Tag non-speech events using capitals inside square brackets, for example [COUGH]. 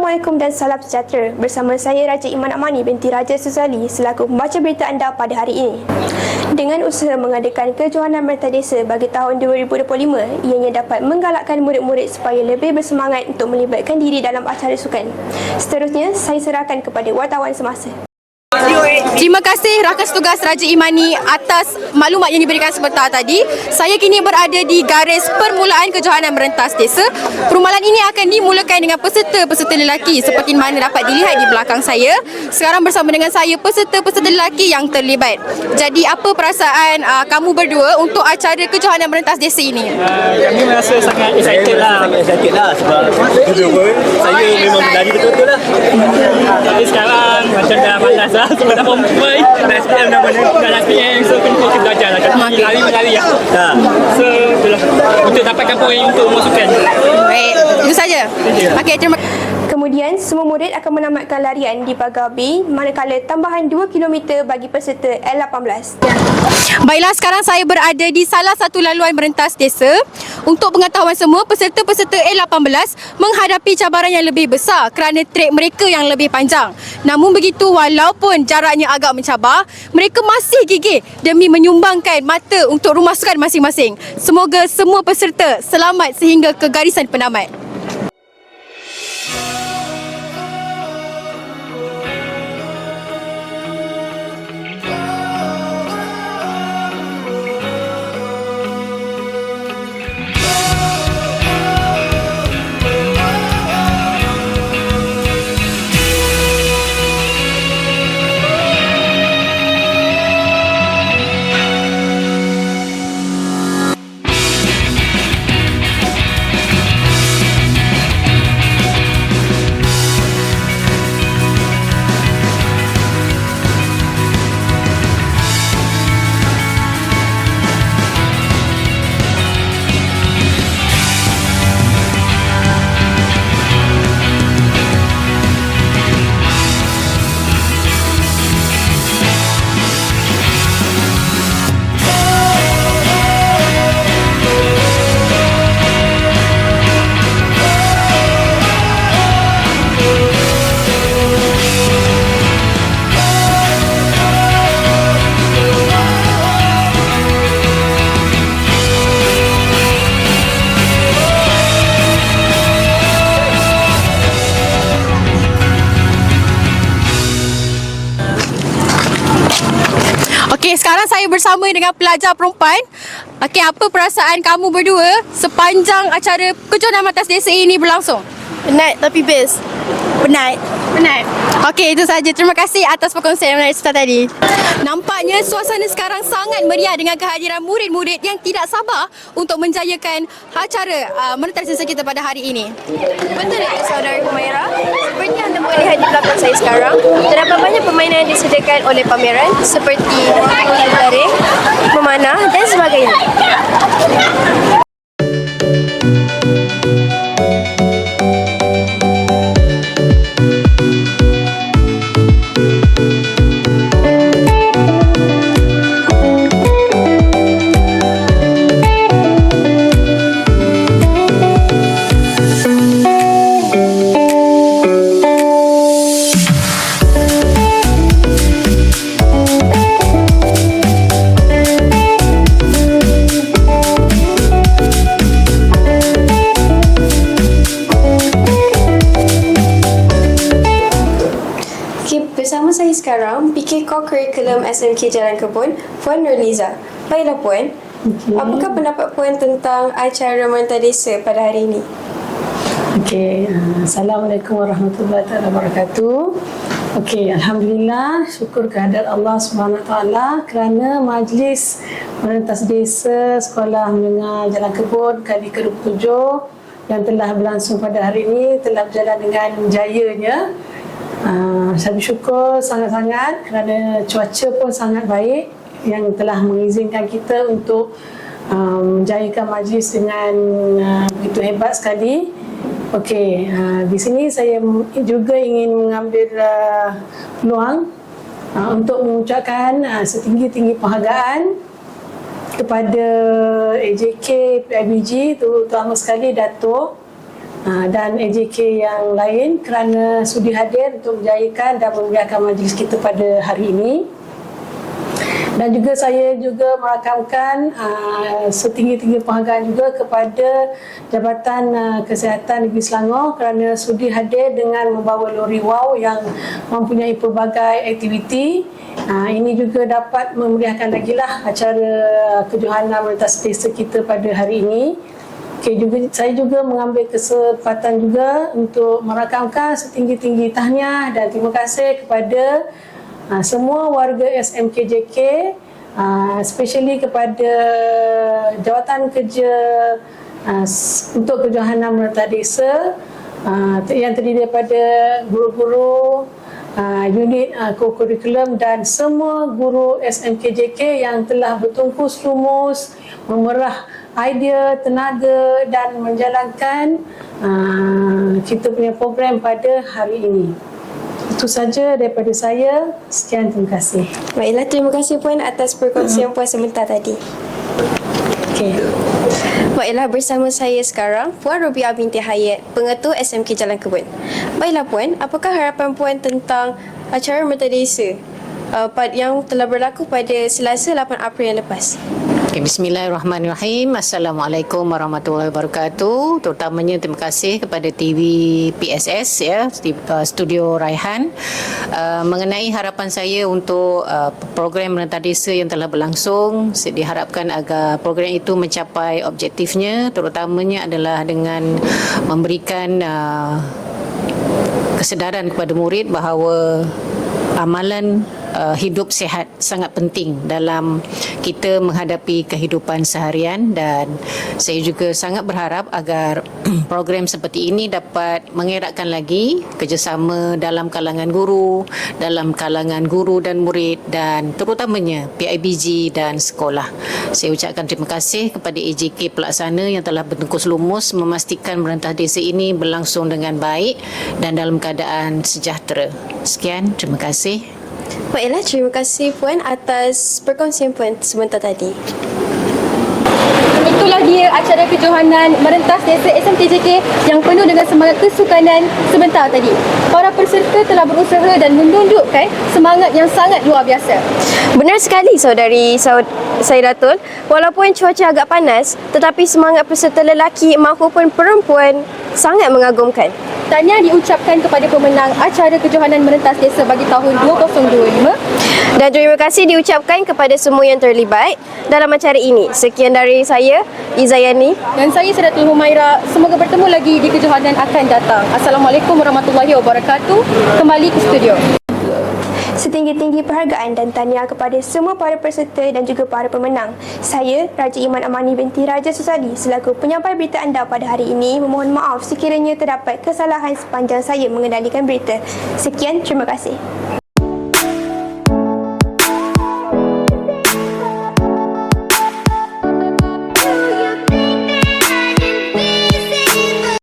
Assalamualaikum dan salam sejahtera. Bersama saya Raja Iman Amani binti Raja Suzali selaku pembaca berita anda pada hari ini. Dengan usaha mengadakan kejohanan merta desa bagi tahun 2025, ianya dapat menggalakkan murid-murid supaya lebih bersemangat untuk melibatkan diri dalam acara sukan. Seterusnya, saya serahkan kepada wartawan semasa. Terima kasih rakan tugas Raja Imani atas maklumat yang diberikan sebentar tadi. Saya kini berada di garis permulaan kejohanan merentas desa. Permulaan ini akan dimulakan dengan peserta-peserta lelaki seperti mana dapat dilihat di belakang saya. Sekarang bersama dengan saya peserta-peserta lelaki yang terlibat. Jadi apa perasaan uh, kamu berdua untuk acara kejohanan merentas desa ini? Uh, kami merasa sangat excited lah Sangat excited lah sebab dulu pun saya memang berlari betul-betul lah. Tapi sekarang macam dah malas lah Sebab dah form 5 Dah SPM dah mana Dah dah SPM So kena fokus belajar lah Okey. Lari berlari lah Ha. So itulah Untuk dapatkan poin untuk masukkan Baik, itu saja. Okey, terima kasih. Semua murid akan menamatkan larian di pagar B manakala tambahan 2 km bagi peserta L18. Baiklah, sekarang saya berada di salah satu laluan merentas desa. Untuk pengetahuan semua, peserta-peserta A18 menghadapi cabaran yang lebih besar kerana trek mereka yang lebih panjang. Namun begitu, walaupun jaraknya agak mencabar, mereka masih gigih demi menyumbangkan mata untuk rumah sukan masing-masing. Semoga semua peserta selamat sehingga ke garisan penamat. Okey, sekarang saya bersama dengan pelajar perempuan. Okey, apa perasaan kamu berdua sepanjang acara kejohanan atas desa ini berlangsung? Penat tapi best. Penat. Penat. Okey, itu saja. Terima kasih atas perkongsian yang menarik sebentar tadi. Nampaknya suasana sekarang sangat meriah dengan kehadiran murid-murid yang tidak sabar untuk menjayakan acara uh, desa kita pada hari ini. Betul ya saudara Humaira? Seperti yang anda boleh lihat di belakang saya sekarang, terdapat banyak permainan yang disediakan oleh pameran seperti garing, memanah dan sebagainya. Curriculum SMK Jalan Kebun, Puan Nurliza. Baiklah Puan, okay. apakah pendapat Puan tentang acara Merta Desa pada hari ini? Okey, uh, Assalamualaikum warahmatullahi wabarakatuh. Okey, Alhamdulillah, syukur kehadirat Allah taala kerana majlis merentas desa Sekolah Menengah Jalan Kebun kali ke-27 yang telah berlangsung pada hari ini telah berjalan dengan jayanya. Saya bersyukur sangat-sangat kerana cuaca pun sangat baik yang telah mengizinkan kita untuk um, menjayakan majlis dengan uh, begitu hebat sekali. Okey, uh, di sini saya juga ingin mengambil uh, peluang uh, untuk mengucapkan uh, setinggi-tinggi penghargaan kepada AJK PIBG terutama sekali Datuk dan AJK yang lain kerana sudi hadir untuk menjayakan dan memeriahkan majlis kita pada hari ini. Dan juga saya juga merakamkan uh, setinggi-tinggi penghargaan juga kepada Jabatan uh, Kesihatan Negeri Selangor kerana sudi hadir dengan membawa lori WOW yang mempunyai pelbagai aktiviti. Ini juga dapat memeriahkan lagi lah acara kejohanan merentas desa kita pada hari ini. Okay, juga, saya juga mengambil kesempatan juga untuk merakamkan setinggi-tinggi tahniah dan terima kasih kepada uh, semua warga SMKJK uh, especially kepada jawatan kerja uh, untuk kejohanan merata desa uh, yang terdiri daripada guru-guru uh, unit uh, co-curriculum dan semua guru SMKJK yang telah bertungkus lumus memerah idea, tenaga dan menjalankan uh, kita punya program pada hari ini. Itu saja daripada saya. Sekian, terima kasih. Baiklah, terima kasih Puan atas perkongsian Puan sebentar tadi. Okay. Baiklah, bersama saya sekarang Puan Rubiah binti Hayat, pengetua SMK Jalan Kebun. Baiklah Puan, apakah harapan Puan tentang acara Merta Desa uh, yang telah berlaku pada Selasa 8 April yang lepas? Okay, Bismillahirrahmanirrahim. Assalamualaikum warahmatullahi wabarakatuh. Terutamanya terima kasih kepada TV PSS ya, uh, Studio Raihan uh, mengenai harapan saya untuk uh, program Rentas Desa yang telah berlangsung. Se- Diharapkan agar program itu mencapai objektifnya terutamanya adalah dengan memberikan uh, kesedaran kepada murid bahawa amalan uh, hidup sihat sangat penting dalam kita menghadapi kehidupan seharian dan saya juga sangat berharap agar [CLEARS THROAT] program seperti ini dapat mengeratkan lagi kerjasama dalam kalangan guru, dalam kalangan guru dan murid dan terutamanya PIBG dan sekolah. Saya ucapkan terima kasih kepada AJK pelaksana yang telah bertungkus lumus memastikan merentas desa ini berlangsung dengan baik dan dalam keadaan sejahtera. Sekian, terima kasih. Baiklah, terima kasih Puan atas perkongsian Puan sebentar tadi. Itulah dia acara kejohanan merentas desa SMTJK yang penuh dengan semangat kesukanan sebentar tadi. Para peserta telah berusaha dan menundukkan semangat yang sangat luar biasa. Benar sekali saudari Saud Saidatul. Walaupun cuaca agak panas, tetapi semangat peserta lelaki maupun perempuan sangat mengagumkan. Tahniah diucapkan kepada pemenang acara kejohanan merentas desa bagi tahun 2025 Dan terima kasih diucapkan kepada semua yang terlibat dalam acara ini. Sekian dari saya, Izayani. dan saya Sedatul Humaira. Semoga bertemu lagi di kejohanan akan datang. Assalamualaikum warahmatullahi wabarakatuh. Kembali ke studio. Setinggi-tinggi penghargaan dan tahniah kepada semua para peserta dan juga para pemenang. Saya, Raja Iman Amani binti Raja Susali selaku penyampai berita anda pada hari ini memohon maaf sekiranya terdapat kesalahan sepanjang saya mengendalikan berita. Sekian, terima kasih.